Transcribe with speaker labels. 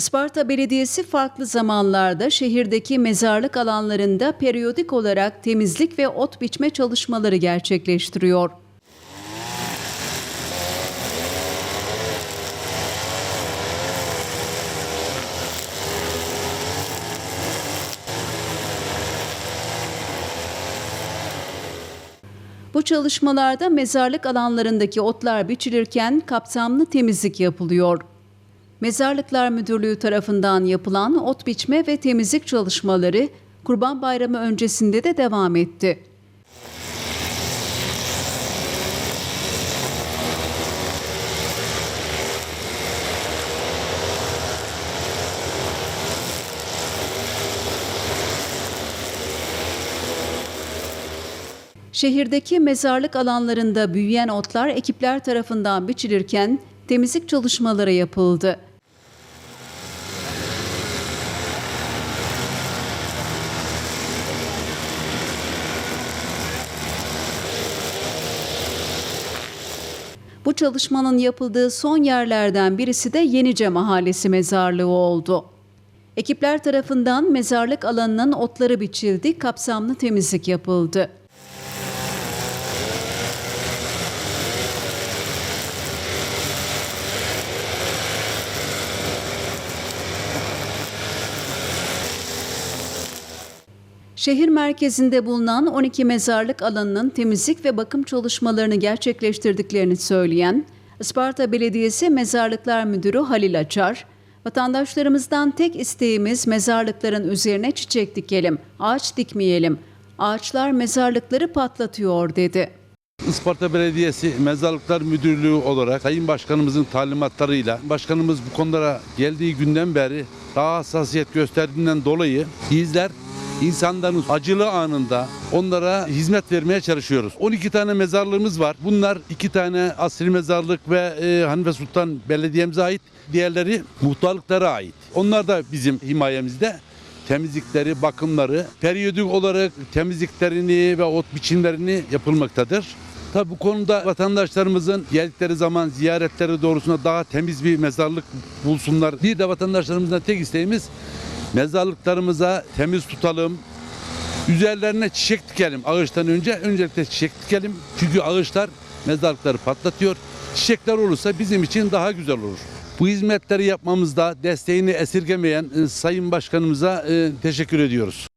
Speaker 1: Isparta Belediyesi farklı zamanlarda şehirdeki mezarlık alanlarında periyodik olarak temizlik ve ot biçme çalışmaları gerçekleştiriyor. Bu çalışmalarda mezarlık alanlarındaki otlar biçilirken kapsamlı temizlik yapılıyor. Mezarlıklar Müdürlüğü tarafından yapılan ot biçme ve temizlik çalışmaları Kurban Bayramı öncesinde de devam etti. Şehirdeki mezarlık alanlarında büyüyen otlar ekipler tarafından biçilirken temizlik çalışmaları yapıldı. Bu çalışmanın yapıldığı son yerlerden birisi de Yenice Mahallesi mezarlığı oldu. Ekipler tarafından mezarlık alanının otları biçildi, kapsamlı temizlik yapıldı. Şehir merkezinde bulunan 12 mezarlık alanının temizlik ve bakım çalışmalarını gerçekleştirdiklerini söyleyen Isparta Belediyesi Mezarlıklar Müdürü Halil Açar, vatandaşlarımızdan tek isteğimiz mezarlıkların üzerine çiçek dikelim, ağaç dikmeyelim. Ağaçlar mezarlıkları patlatıyor dedi.
Speaker 2: Isparta Belediyesi Mezarlıklar Müdürlüğü olarak Sayın Başkanımızın talimatlarıyla başkanımız bu konulara geldiği günden beri daha hassasiyet gösterdiğinden dolayı bizler insanların acılı anında onlara hizmet vermeye çalışıyoruz. 12 tane mezarlığımız var. Bunlar 2 tane asri mezarlık ve e, Hanife Sultan Belediye'mize ait. Diğerleri muhtarlıklara ait. Onlar da bizim himayemizde temizlikleri, bakımları, periyodik olarak temizliklerini ve ot biçimlerini yapılmaktadır. Tabi bu konuda vatandaşlarımızın geldikleri zaman ziyaretleri doğrusunda daha temiz bir mezarlık bulsunlar. Bir de vatandaşlarımızdan tek isteğimiz mezarlıklarımıza temiz tutalım. Üzerlerine çiçek dikelim. Ağaçtan önce öncelikle çiçek dikelim. Çünkü ağaçlar mezarlıkları patlatıyor. Çiçekler olursa bizim için daha güzel olur. Bu hizmetleri yapmamızda desteğini esirgemeyen e, Sayın Başkanımıza e, teşekkür ediyoruz.